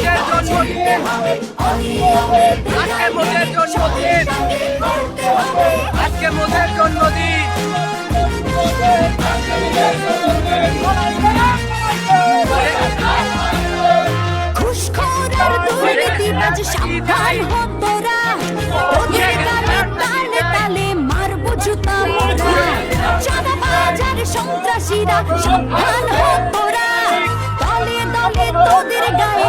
মোদের জন্মদিন আজকে মোদের জন্মদিন আজকে মোদের জন্মদিন ঘুষখোর দুর্নীতিবাজ সাবধান হ তোরা ওদের তালে তালে দলে দলে তোদের গায়ে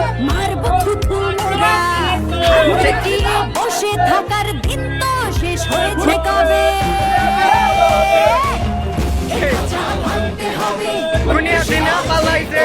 থাকার দিন তো শেষ হয়েছে কবে? দুনিয়া দিনা পালাইছে।